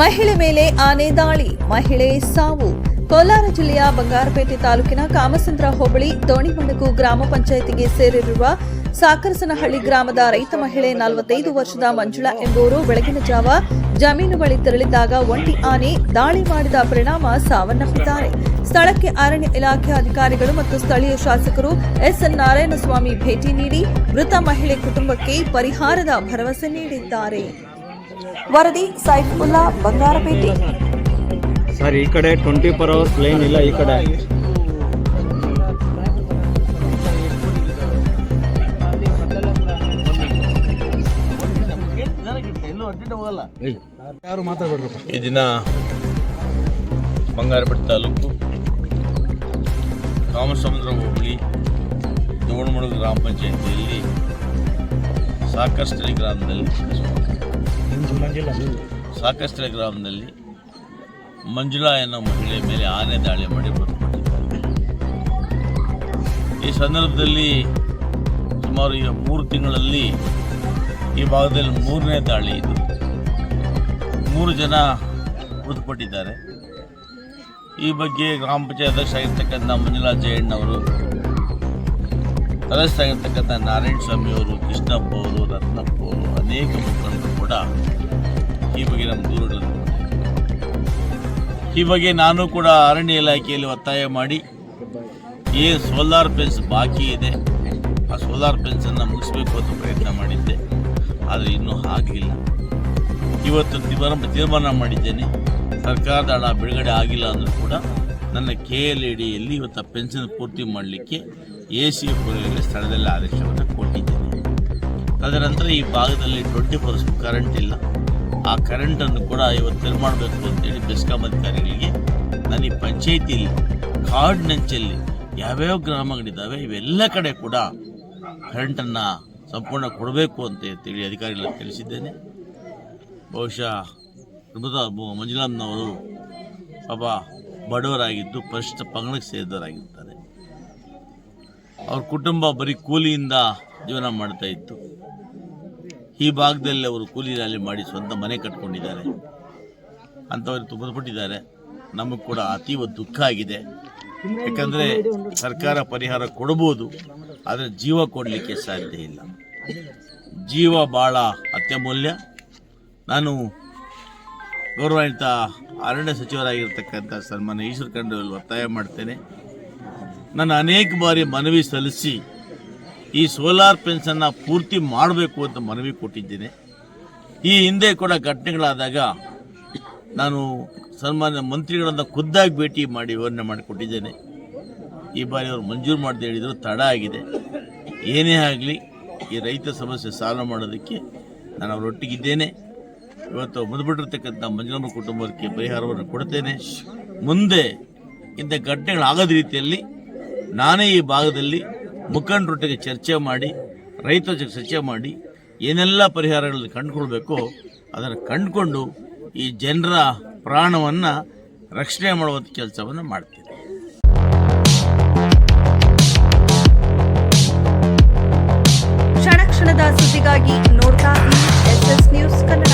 ಮಹಿಳೆ ಮೇಲೆ ಆನೆ ದಾಳಿ, ಮಹಿಳೆ ಸಾವು. ಕೋಲಾರ ಜಿಲ್ಲೆಯ ಬಂಗಾರಪೇಟೆ ತಾಲೂಕಿನ ಕಾಮಸಂದ್ರ ಹೋಬಳಿ ದೋಣಿಮಣಗು ಗ್ರಾಮ ಪಂಚಾಯಿತಿಗೆ ಸೇರಿರುವ ಸಾಕರಸನಹಳ್ಳಿ ಗ್ರಾಮದ ರೈತ ಮಹಿಳೆ ನಲವತ್ತೈದು ವರ್ಷದ ಮಂಜುಳಾ ಎಂಬುವರು ಬೆಳಗಿನ ಜಾವ ಜಮೀನು ಬಳಿ ತೆರಳಿದ್ದಾಗ ಒಂಟಿ ಆನೆ ದಾಳಿ ಮಾಡಿದ ಪರಿಣಾಮ ಸಾವನ್ನಪ್ಪಿದ್ದಾರೆ. ಸ್ಥಳಕ್ಕೆ ಅರಣ್ಯ ಇಲಾಖೆ ಅಧಿಕಾರಿಗಳು ಮತ್ತು ಸ್ಥಳೀಯ ಶಾಸಕರು ಎಸ್ಎನ್ ನಾರಾಯಣಸ್ವಾಮಿ ಭೇಟಿ ನೀಡಿ ಮೃತ ಮಹಿಳೆ ಕುಟುಂಬಕ್ಕೆ ಪರಿಹಾರದ ಭರವಸೆ ನೀಡಿದ್ದಾರೆ. ವರದಿ ಸೈಫುಲ್ಲಾ ಬಂಗಾರಪೇಟೆ. ಸರ್ ಈ ಕಡೆ ಟ್ವೆಂಟಿ ಫೋರ್ ಅವರ್ಸ್ ಲೈನ್ ಇಲ್ಲ ಈ ಕಡೆ. ಈ ದಿನ ಬಂಗಾರಪೇಟೆ ತಾಲೂಕು ಕಾಮಸಮುದ್ರ ಹೋಬಳಿ ದೋಣಮುಡುಗು ಗ್ರಾಮ ಪಂಚಾಯಿತಿಯಲ್ಲಿ ಸಾಕಷ್ಟು ಗ್ರಾಮದಲ್ಲಿ ಸಾಕಷ್ಟಳಿ ಗ್ರಾಮದಲ್ಲಿ ಮಂಜುಳಾ ಎನ್ನೋ ಮಹಿಳೆ ಮೇಲೆ ಆನೆ ದಾಳಿ ಮಾಡಿ ಈ ಸಂದರ್ಭದಲ್ಲಿ ಸುಮಾರು ಈಗ ಮೂರು ತಿಂಗಳಲ್ಲಿ ಈ ಭಾಗದಲ್ಲಿ ಮೂರನೇ ದಾಳಿ ಇದು. ಮೂರು ಜನ ಮೃತಪಟ್ಟಿದ್ದಾರೆ. ಈ ಬಗ್ಗೆ ಗ್ರಾಮ ಪಂಚಾಯತ್ ಅಧ್ಯಕ್ಷ ಆಗಿರ್ತಕ್ಕಂಥ ಮಂಜುಳಾ ಜಯಣ್ಣವರು ಸದಸ್ಯರಾಗಿರ್ತಕ್ಕಂಥ ನಾರಾಯಣ ಸ್ವಾಮಿ ಅವರು, ಕೃಷ್ಣಪ್ಪ ಅವರು, ರತ್ನಪ್ಪ ಅವರು, ಅನೇಕ ಮುಖಂಡರು ಕೂಡ ಈ ಬಗ್ಗೆ ನಾನು ಕೂಡ ಅರಣ್ಯ ಇಲಾಖೆಯಲ್ಲಿ ಒತ್ತಾಯ ಮಾಡಿ, ಈ ಸೋಲಾರ್ ಫೆನ್ಸ್ ಬಾಕಿ ಇದೆ. ಆ ಸೋಲಾರ್ ಫೆನ್ಸನ್ನು ಮುಗಿಸ್ಬೇಕು ಅಂತ ಪ್ರಯತ್ನ ಮಾಡಿದ್ದೆ. ಆದರೆ ಇನ್ನೂ ಆಗಲಿಲ್ಲ. ಇವತ್ತು ತೀರ್ಮಾನ ತೀರ್ಮಾನ ಮಾಡಿದ್ದೇನೆ. ಸರ್ಕಾರದ ಹಣ ಬಿಡುಗಡೆ ಆಗಿಲ್ಲ ಅಂದರೂ ಕೂಡ ನನ್ನ ಕೆ ಎಲ್ ಇ ಡಿಯಲ್ಲಿ ಇವತ್ತು ಪೆನ್ಷನ್ ಪೂರ್ತಿ ಮಾಡಲಿಕ್ಕೆ ಎ ಸಿ ಎಫ್ ಸ್ಥಳದಲ್ಲಿ ಆದೇಶವನ್ನು ಕೊಟ್ಟಿದ್ದೇನೆ. ತದನಂತರ ಈ ಭಾಗದಲ್ಲಿ ಟ್ವೆಂಟಿ ಫೋರ್ ಕರೆಂಟ್ ಇಲ್ಲ. ಆ ಕರೆಂಟನ್ನು ಕೂಡ ಇವತ್ತು ಮಾಡಬೇಕು ಅಂತೇಳಿ ಬೆಸ್ಕಾಂ ಅಧಿಕಾರಿಗಳಿಗೆ. ನಾನು ಈ ಪಂಚಾಯಿತಿಯಲ್ಲಿ ಕಾಡಿನಂಚಲ್ಲಿ ಯಾವ್ಯಾವ ಗ್ರಾಮಗಳಿದ್ದಾವೆ, ಇವೆಲ್ಲ ಕಡೆ ಕೂಡ ಕರೆಂಟನ್ನು ಸಂಪೂರ್ಣ ಕೊಡಬೇಕು ಅಂತ ಹೇಳಿ ಅಧಿಕಾರಿಗಳಿಗೆ ತಿಳಿಸಿದ್ದೇನೆ. ಬಹುಶಃ ಮೃತ ಮಂಜುನಾಥ್ನವರು ಪಾಪ ಬಡವರಾಗಿದ್ದು ಪರಿಶಿಷ್ಟ ಪಂಗಡಕ್ಕೆ ಸೇರಿದವರಾಗಿರ್ತಾರೆ. ಅವ್ರ ಕುಟುಂಬ ಬರೀ ಕೂಲಿಯಿಂದ ಜೀವನ ಮಾಡ್ತಾ ಇತ್ತು. ಈ ಭಾಗದಲ್ಲಿ ಅವರು ಕೂಲಿ ನಾಲಿ ಮಾಡಿ ಸ್ವಂತ ಮನೆ ಕಟ್ಕೊಂಡಿದ್ದಾರೆ. ಅಂಥವ್ರು ತುಂಬಿಬಿಟ್ಟಿದ್ದಾರೆ ನಮಗೆ ಕೂಡ ಅತೀವ ದುಃಖ ಆಗಿದೆ. ಯಾಕಂದರೆ ಸರ್ಕಾರ ಪರಿಹಾರ ಕೊಡ್ಬೋದು, ಆದರೆ ಜೀವ ಕೊಡಲಿಕ್ಕೆ ಸಾಧ್ಯ ಇಲ್ಲ. ಜೀವ ಭಾಳ ಅತ್ಯಮೂಲ್ಯ. ನಾನು ಗೌರವಾನ್ವಿತ ಅರಣ್ಯ ಸಚಿವರಾಗಿರ್ತಕ್ಕಂಥ ಸನ್ಮಾನ್ಯ ಈಶ್ವರ ಖಂಡ್ರಲ್ಲಿ ಒತ್ತಾಯ ಮಾಡ್ತೇನೆ. ನಾನು ಅನೇಕ ಬಾರಿ ಮನವಿ ಸಲ್ಲಿಸಿ ಈ ಸೋಲಾರ್ ಪೆನ್ಸನ್ನು ಪೂರ್ತಿ ಮಾಡಬೇಕು ಅಂತ ಮನವಿ ಕೊಟ್ಟಿದ್ದೇನೆ. ಈ ಹಿಂದೆ ಕೂಡ ಘಟನೆಗಳಾದಾಗ ನಾನು ಸನ್ಮಾನ್ಯ ಮಂತ್ರಿಗಳನ್ನು ಖುದ್ದಾಗಿ ಭೇಟಿ ಮಾಡಿ ವಿವರಣೆ ಮಾಡಿಕೊಟ್ಟಿದ್ದೇನೆ. ಈ ಬಾರಿ ಅವರು ಮಂಜೂರು ಮಾಡದೆ ಹೇಳಿದರು ತಡ ಆಗಿದೆ. ಏನೇ ಆಗಲಿ ಈ ರೈತ ಸಮಸ್ಯೆ ಸಾಲ್ವ್ ಮಾಡೋದಕ್ಕೆ ನಾನು ಅವರೊಟ್ಟಿಗಿದ್ದೇನೆ. ಇವತ್ತು ಮೃತಪಟ್ಟಿರ್ತಕ್ಕಂಥ ಮಂಜುನಮ್ಮ ಕುಟುಂಬಕ್ಕೆ ಪರಿಹಾರವನ್ನು ಕೊಡ್ತೇನೆ. ಮುಂದೆ ಇಂಥ ಘಟನೆಗಳಾಗದ ರೀತಿಯಲ್ಲಿ ನಾನೇ ಈ ಭಾಗದಲ್ಲಿ ಮುಖಂಡರೊಟ್ಟಿಗೆ ಚರ್ಚೆ ಮಾಡಿ ರೈತರ ಜೊತೆ ಚರ್ಚೆ ಮಾಡಿ ಏನೆಲ್ಲ ಪರಿಹಾರಗಳಲ್ಲಿ ಕಂಡುಕೊಳ್ಬೇಕೋ ಅದನ್ನು ಕಂಡುಕೊಂಡು ಈ ಜನರ ಪ್ರಾಣವನ್ನು ರಕ್ಷಣೆ ಮಾಡುವಂಥ ಕೆಲಸವನ್ನು ಮಾಡ್ತೀವಿ. ಕ್ಷಣ ಕ್ಷಣದ ಸುದ್ದಿಗಾಗಿ ನೋಡ್ತಾ ಎಸ್ ಎಸ್ ನ್ಯೂಸ್ ಕನ್ನಡ.